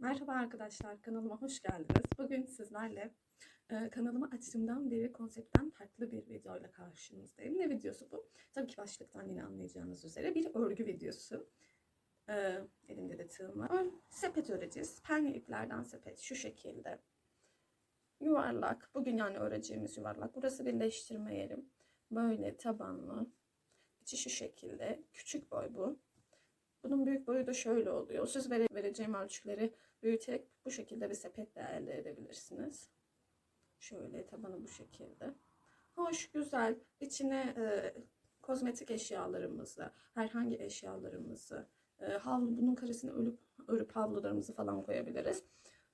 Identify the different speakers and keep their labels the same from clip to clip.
Speaker 1: Merhaba arkadaşlar, kanalıma hoş geldiniz. Bugün sizlerle e, kanalımı açtığımdan beri konseptten farklı bir videoyla karşınızdayım. Ne videosu bu? Tabii ki başlıktan yine anlayacağınız üzere bir örgü videosu. E, elimde de tığım var. Sepet öreceğiz. Penye iplerden sepet şu şekilde. Yuvarlak. Bugün yani öreceğimiz yuvarlak. Burası birleştirme yerim. Böyle tabanlı. İçi şu şekilde. Küçük boy bu. Bunun büyük boyu da şöyle oluyor. Siz vere- vereceğim ölçüleri büyüterek bu şekilde bir sepet de elde edebilirsiniz. Şöyle tabanı bu şekilde. Hoş, güzel. İçine e, kozmetik eşyalarımızı, herhangi eşyalarımızı, e, havlu, bunun karesine örüp, örüp havlularımızı falan koyabiliriz.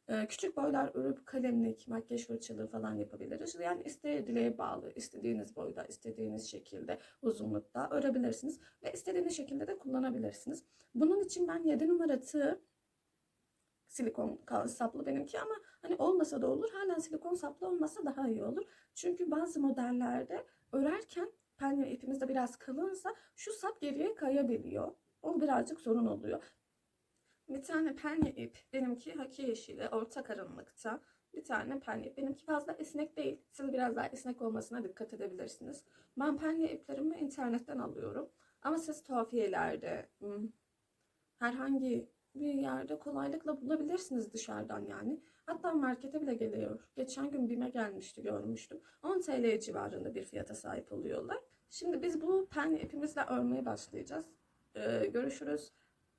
Speaker 1: E, küçük boylar örüp kalemlik, makyaj fırçalığı falan yapabiliriz. Yani istediğine bağlı, istediğiniz boyda, istediğiniz şekilde, uzunlukta örebilirsiniz. Ve istediğiniz şekilde de kullanabilirsiniz. Bunun için ben 7 numara tığ silikon saplı benimki ama hani olmasa da olur. Hala silikon saplı olmasa daha iyi olur. Çünkü bazı modellerde örerken penye ipimiz de biraz kalınsa şu sap geriye kayabiliyor. O birazcık sorun oluyor. Bir tane penye ip benimki haki yeşili orta kalınlıkta. Bir tane penye ip. Benimki fazla esnek değil. Siz biraz daha esnek olmasına dikkat edebilirsiniz. Ben penye iplerimi internetten alıyorum. Ama siz tuhafiyelerde, hmm, herhangi bir yerde kolaylıkla bulabilirsiniz dışarıdan yani. Hatta markete bile geliyor. Geçen gün BİM'e gelmişti görmüştüm. 10 TL civarında bir fiyata sahip oluyorlar. Şimdi biz bu pen ipimizle örmeye başlayacağız. Ee, görüşürüz.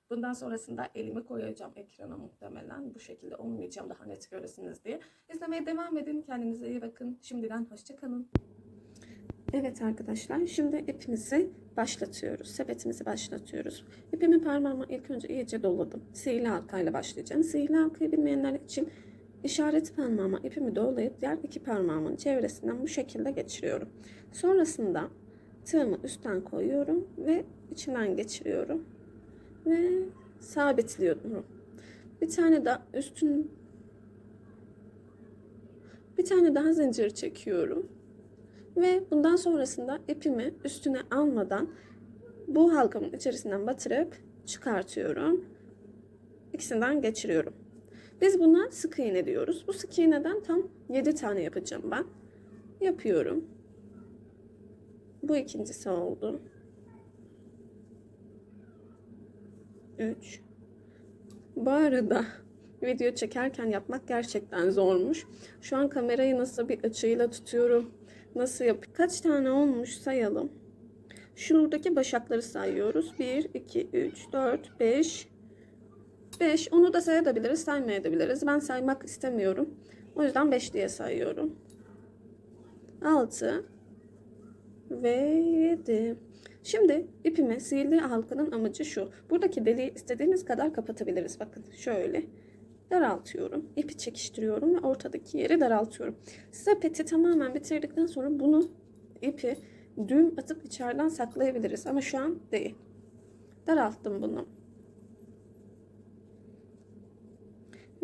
Speaker 1: Bundan sonrasında elimi koyacağım ekrana muhtemelen. Bu şekilde olmayacağım daha net göresiniz diye. İzlemeye devam edin. Kendinize iyi bakın. Şimdiden hoşçakalın. Evet arkadaşlar şimdi ipimizi başlatıyoruz. Sepetimizi başlatıyoruz. İpimi parmağıma ilk önce iyice doladım. Sihirli halkayla başlayacağım. Sihirli halkayı bilmeyenler için işaret parmağıma ipimi dolayıp diğer iki parmağımın çevresinden bu şekilde geçiriyorum. Sonrasında tığımı üstten koyuyorum ve içinden geçiriyorum. Ve sabitliyorum. Bir tane daha üstün bir tane daha zincir çekiyorum. Ve bundan sonrasında ipimi üstüne almadan bu halkamın içerisinden batırıp çıkartıyorum. İkisinden geçiriyorum. Biz buna sık iğne diyoruz. Bu sık iğneden tam 7 tane yapacağım ben. Yapıyorum. Bu ikincisi oldu. 3 Bu arada video çekerken yapmak gerçekten zormuş. Şu an kamerayı nasıl bir açıyla tutuyorum nasıl yap? Kaç tane olmuş sayalım. Şuradaki başakları sayıyoruz. 1, 2, 3, 4, 5. 5. Onu da sayabiliriz, saymayabiliriz. Ben saymak istemiyorum. O yüzden 5 diye sayıyorum. 6 ve 7. Şimdi ipimi sihirli halkanın amacı şu. Buradaki deliği istediğimiz kadar kapatabiliriz. Bakın şöyle daraltıyorum. İpi çekiştiriyorum ve ortadaki yeri daraltıyorum. Sepeti tamamen bitirdikten sonra bunu ipi düğüm atıp içeriden saklayabiliriz. Ama şu an değil. Daralttım bunu.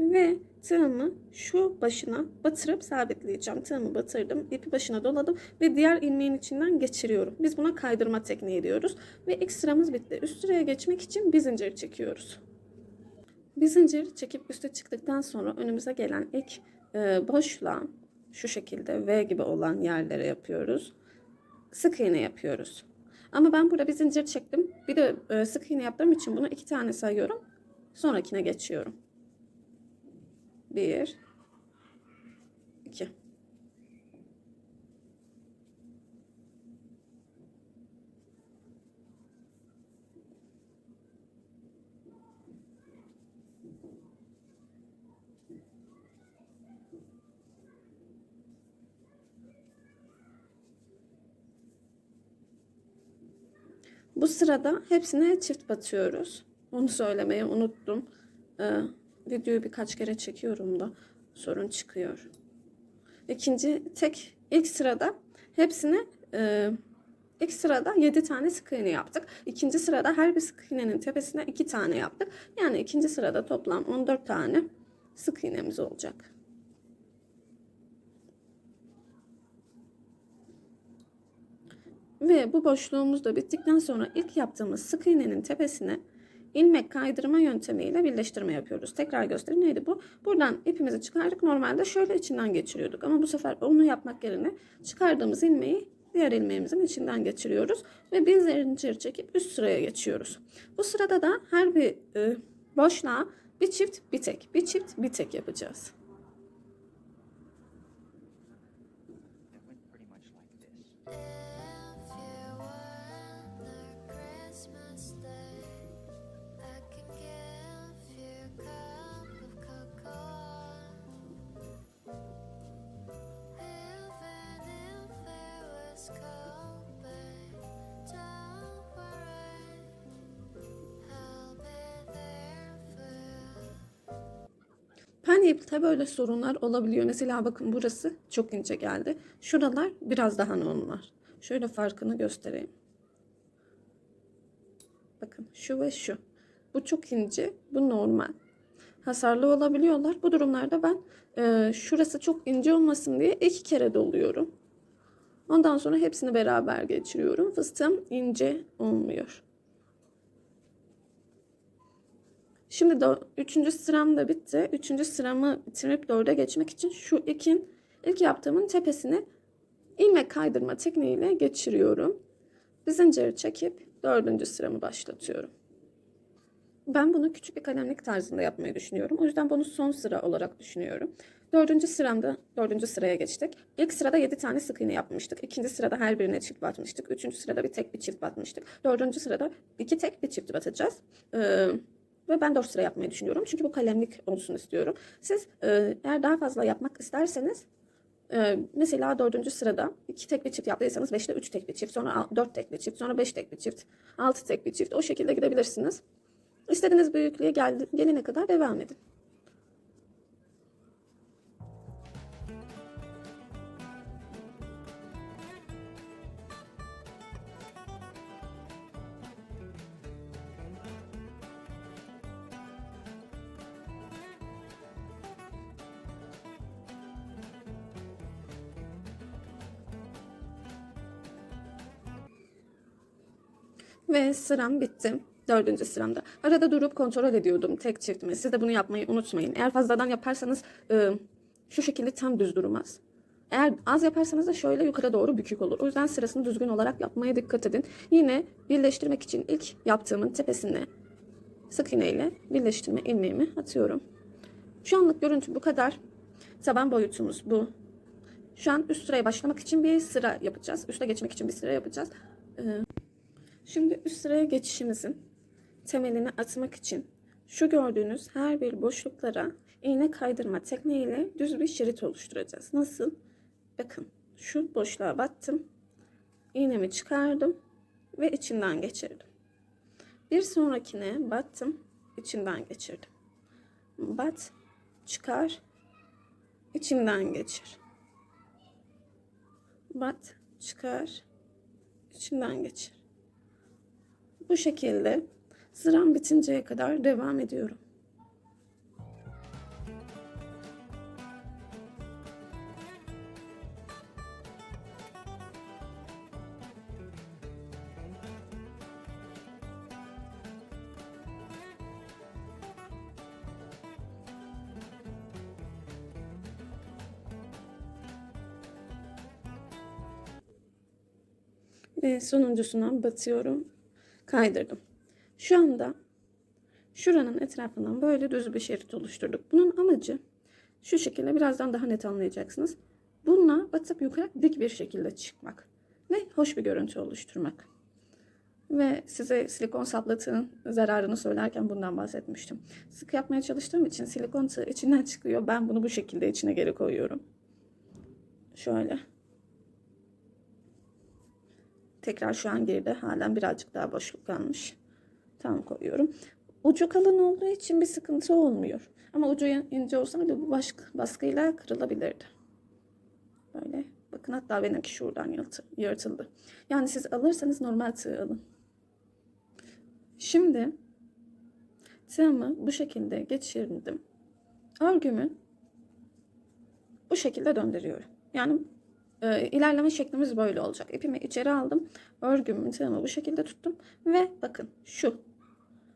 Speaker 1: Ve tığımı şu başına batırıp sabitleyeceğim. Tığımı batırdım, ipi başına doladım ve diğer ilmeğin içinden geçiriyorum. Biz buna kaydırma tekniği diyoruz. Ve ilk sıramız bitti. Üst sıraya geçmek için bir zincir çekiyoruz. Bir zincir çekip üste çıktıktan sonra önümüze gelen ilk e, boşluğa şu şekilde V gibi olan yerlere yapıyoruz. Sık iğne yapıyoruz. Ama ben burada bir zincir çektim. Bir de e, sık iğne yaptığım için bunu iki tane sayıyorum. Sonrakine geçiyorum. Bir, iki. Bu sırada hepsine çift batıyoruz. Onu söylemeyi unuttum. Ee, videoyu birkaç kere çekiyorum da sorun çıkıyor. İkinci tek ilk sırada hepsine e, ilk sırada 7 tane sık iğne yaptık. İkinci sırada her bir sık iğnenin tepesine 2 tane yaptık. Yani ikinci sırada toplam 14 tane sık iğnemiz olacak. Ve bu boşluğumuz da bittikten sonra ilk yaptığımız sık iğnenin tepesine ilmek kaydırma yöntemiyle birleştirme yapıyoruz. Tekrar göstereyim neydi bu? Buradan ipimizi çıkardık. Normalde şöyle içinden geçiriyorduk. Ama bu sefer onu yapmak yerine çıkardığımız ilmeği diğer ilmeğimizin içinden geçiriyoruz. Ve bir zincir çekip üst sıraya geçiyoruz. Bu sırada da her bir e, boşluğa bir çift bir tek, bir çift bir tek yapacağız. Pen ipte böyle sorunlar olabiliyor. Mesela bakın burası çok ince geldi. Şuralar biraz daha normal. Şöyle farkını göstereyim. Bakın şu ve şu. Bu çok ince, bu normal. Hasarlı olabiliyorlar. Bu durumlarda ben e, şurası çok ince olmasın diye iki kere doluyorum. Ondan sonra hepsini beraber geçiriyorum. Fıstığım ince olmuyor. Şimdi de üçüncü sıram da bitti. Üçüncü sıramı bitirip dörde geçmek için şu ikin ilk yaptığımın tepesine ilmek kaydırma tekniğiyle geçiriyorum. Bir zinciri çekip dördüncü sıramı başlatıyorum. Ben bunu küçük bir kalemlik tarzında yapmayı düşünüyorum. O yüzden bunu son sıra olarak düşünüyorum. Dördüncü sıramda, dördüncü sıraya geçtik. İlk sırada yedi tane sık iğne yapmıştık. İkinci sırada her birine çift batmıştık. Üçüncü sırada bir tek bir çift batmıştık. Dördüncü sırada iki tek bir çift batacağız. Ee, ve ben 4 sıra yapmayı düşünüyorum. Çünkü bu kalemlik olsun istiyorum. Siz e, eğer daha fazla yapmak isterseniz e, mesela 4. sırada 2 tek bir çift yaptıysanız 5'te 3 tek bir çift, sonra 4 tek bir çift, sonra 5 tek bir çift, 6 tek bir çift o şekilde gidebilirsiniz. İstediğiniz büyüklüğe geldi, gelene kadar devam edin. Ve sıram bitti. Dördüncü sıramda. Arada durup kontrol ediyordum tek çift mi? Siz de bunu yapmayı unutmayın. Eğer fazladan yaparsanız e, şu şekilde tam düz durmaz. Eğer az yaparsanız da şöyle yukarı doğru bükük olur. O yüzden sırasını düzgün olarak yapmaya dikkat edin. Yine birleştirmek için ilk yaptığımın tepesine sık iğne ile birleştirme ilmeğimi atıyorum. Şu anlık görüntü bu kadar. Taban boyutumuz bu. Şu an üst sıraya başlamak için bir sıra yapacağız. Üste geçmek için bir sıra yapacağız. Ee, Şimdi üst sıraya geçişimizin temelini atmak için şu gördüğünüz her bir boşluklara iğne kaydırma tekniğiyle düz bir şerit oluşturacağız. Nasıl? Bakın şu boşluğa battım. iğnemi çıkardım ve içinden geçirdim. Bir sonrakine battım, içinden geçirdim. Bat, çıkar, içinden geçir. Bat, çıkar, içinden geçir. Bu şekilde sıram bitinceye kadar devam ediyorum. Ve sonuncusuna batıyorum kaydırdım. Şu anda şuranın etrafından böyle düz bir şerit oluşturduk. Bunun amacı şu şekilde birazdan daha net anlayacaksınız. Bununla batıp yukarı dik bir şekilde çıkmak ve hoş bir görüntü oluşturmak. Ve size silikon saplatığın zararını söylerken bundan bahsetmiştim. Sık yapmaya çalıştığım için silikon tığ içinden çıkıyor. Ben bunu bu şekilde içine geri koyuyorum. Şöyle. Tekrar şu an geride halen birazcık daha boşluk kalmış. Tam koyuyorum. Ucu kalın olduğu için bir sıkıntı olmuyor. Ama ucu ince olsaydı bu baskı, baskıyla kırılabilirdi. Böyle. Bakın hatta benimki şuradan yırtı- yırtıldı. Yani siz alırsanız normal tığ alın. Şimdi tığımı bu şekilde geçirdim. Örgümü bu şekilde döndürüyorum. Yani e, ilerleme şeklimiz böyle olacak. İpimi içeri aldım. Örgümü tığımı bu şekilde tuttum. Ve bakın şu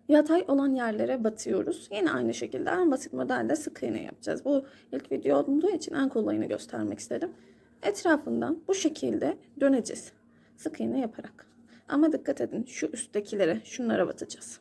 Speaker 1: Yatay olan yerlere batıyoruz. Yine aynı şekilde en basit modelde sık iğne yapacağız. Bu ilk video olduğu için en kolayını göstermek istedim. Etrafından bu şekilde döneceğiz. Sık iğne yaparak. Ama dikkat edin şu üsttekilere, şunlara batacağız.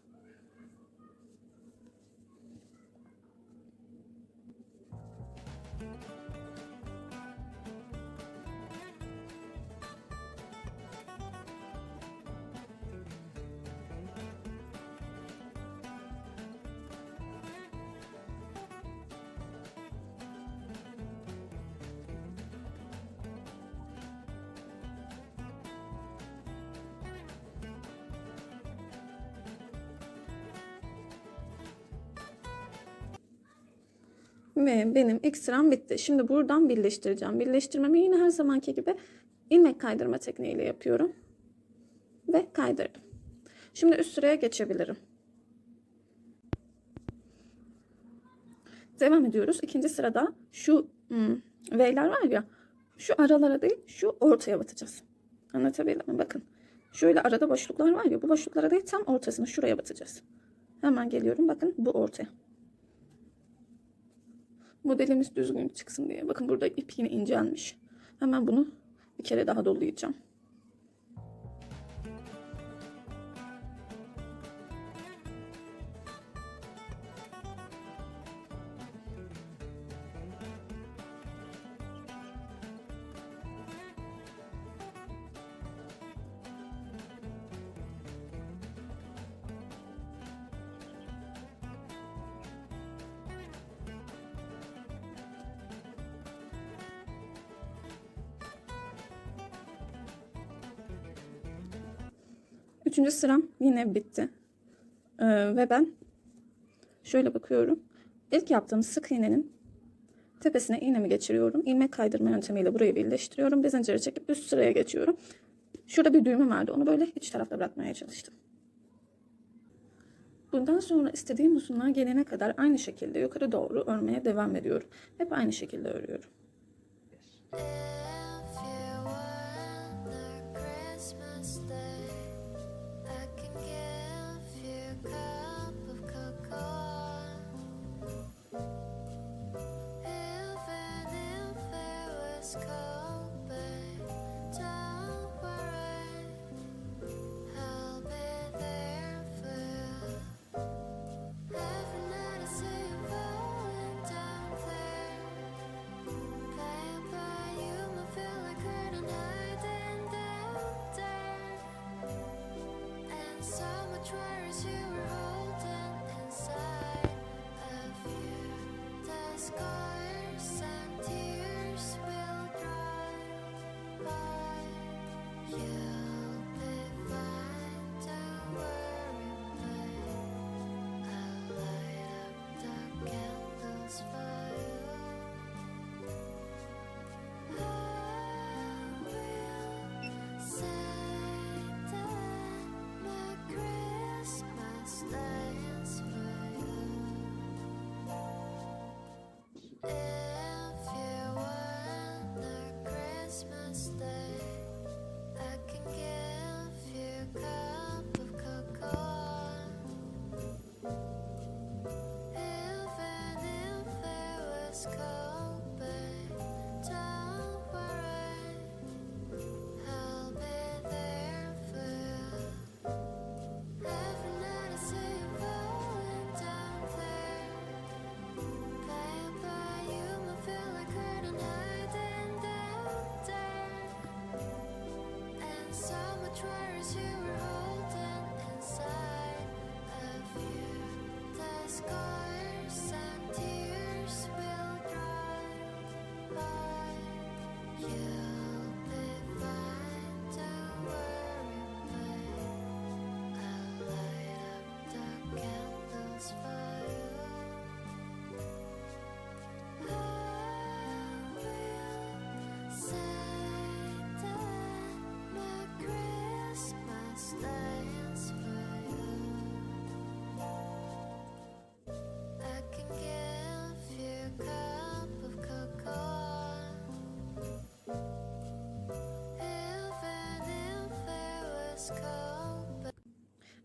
Speaker 1: Ve benim ilk sıram bitti. Şimdi buradan birleştireceğim. Birleştirmemi yine her zamanki gibi ilmek kaydırma tekniğiyle yapıyorum. Ve kaydırdım. Şimdi üst sıraya geçebilirim. Devam ediyoruz. İkinci sırada şu hmm, V'ler var ya şu aralara değil şu ortaya batacağız. Anlatabildim mi? Bakın. Şöyle arada boşluklar var ya bu boşluklara değil tam ortasına şuraya batacağız. Hemen geliyorum. Bakın bu ortaya modelimiz düzgün çıksın diye. Bakın burada ip yine incelmiş. Hemen bunu bir kere daha dolayacağım. Üçüncü sıram yine bitti. Ee, ve ben şöyle bakıyorum. İlk yaptığım sık iğnenin tepesine iğnemi geçiriyorum. İlmek kaydırma yöntemiyle burayı birleştiriyorum. Bir zinciri çekip üst sıraya geçiyorum. Şurada bir düğme vardı. Onu böyle iç tarafta bırakmaya çalıştım. Bundan sonra istediğim uzunluğa gelene kadar aynı şekilde yukarı doğru örmeye devam ediyorum. Hep aynı şekilde örüyorum.
Speaker 2: this.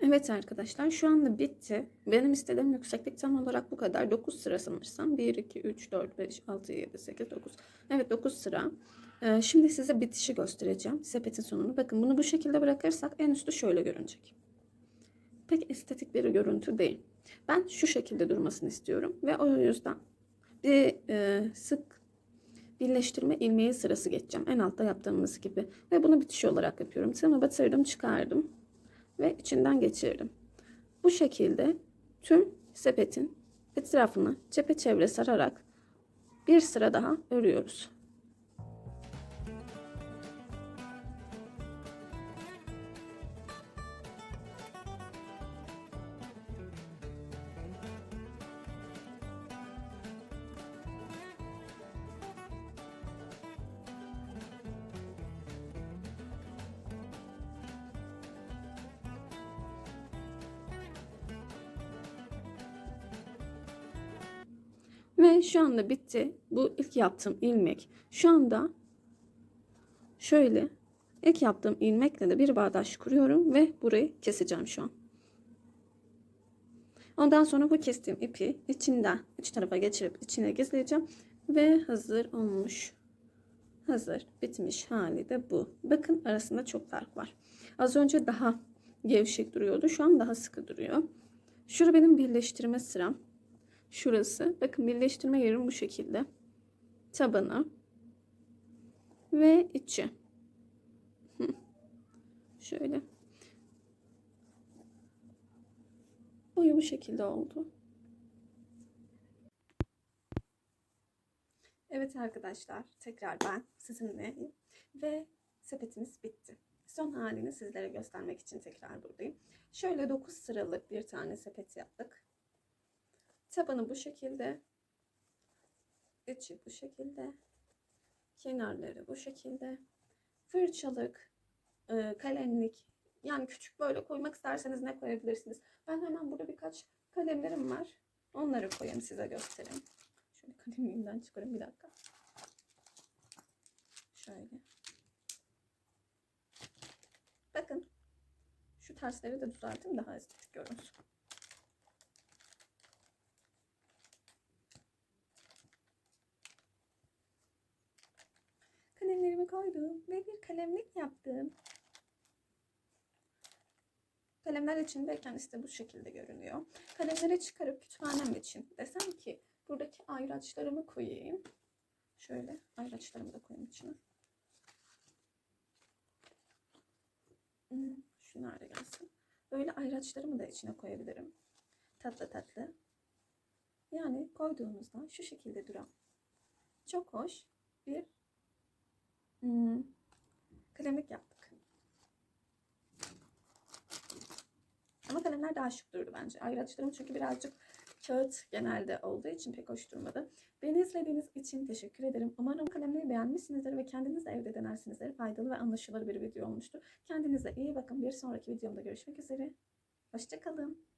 Speaker 1: Evet arkadaşlar şu anda bitti. Benim istediğim yükseklik tam olarak bu kadar. 9 sıra sanırsam. 1, 2, 3, 4, 5, 6, 7, 8, 9. Evet 9 sıra. Ee, şimdi size bitişi göstereceğim. Sepetin sonunu. Bakın bunu bu şekilde bırakırsak en üstü şöyle görünecek. Pek estetik bir görüntü değil. Ben şu şekilde durmasını istiyorum. Ve o yüzden bir e, sık birleştirme ilmeği sırası geçeceğim. En altta yaptığımız gibi. Ve bunu bitiş olarak yapıyorum. Tığımı batırdım çıkardım ve içinden geçirdim. Bu şekilde tüm sepetin etrafını çepeçevre sararak bir sıra daha örüyoruz. Şu anda bitti. Bu ilk yaptığım ilmek. Şu anda şöyle ilk yaptığım ilmekle de bir bağdaş kuruyorum ve burayı keseceğim şu an. Ondan sonra bu kestiğim ipi içinden üç tarafa geçirip içine gizleyeceğim ve hazır olmuş. Hazır bitmiş hali de bu. Bakın arasında çok fark var. Az önce daha gevşek duruyordu. Şu an daha sıkı duruyor. Şurada benim birleştirme sıram. Şurası. Bakın birleştirme yerim bu şekilde. Tabanı. Ve içi. Şöyle. Boyu bu şekilde oldu. Evet arkadaşlar. Tekrar ben sizinle ve sepetimiz bitti. Son halini sizlere göstermek için tekrar buradayım. Şöyle 9 sıralık bir tane sepet yaptık. Tabanı bu şekilde. içi bu şekilde. Kenarları bu şekilde. Fırçalık, e, kalemlik. Yani küçük böyle koymak isterseniz ne koyabilirsiniz? Ben hemen burada birkaç kalemlerim var. Onları koyayım size göstereyim. Şöyle kalemliğimden çıkarayım bir dakika. Şöyle. Bakın. Şu tersleri de düzelteyim daha estetik görünsün. Kalemlerimi koydum ve bir kalemlik yaptım. Kalemler içindeyken işte bu şekilde görünüyor. Kalemleri çıkarıp kütüphanem için desem ki buradaki ayraçlarımı koyayım. Şöyle ayraçlarımı da koyayım içine. Hmm, Şunlar da gelsin. Böyle ayraçlarımı da içine koyabilirim. Tatlı tatlı. Yani koyduğumuzda şu şekilde duran çok hoş bir Hmm. Kalemlik yaptık. Ama kalemler daha şık durdu bence. Ayraçlarım çünkü birazcık kağıt genelde olduğu için pek hoş durmadı. Beni izlediğiniz için teşekkür ederim. Umarım kalemleri beğenmişsinizdir ve kendiniz de evde denersinizdir. Faydalı ve anlaşılır bir video olmuştur. Kendinize iyi bakın. Bir sonraki videomda görüşmek üzere. Hoşçakalın.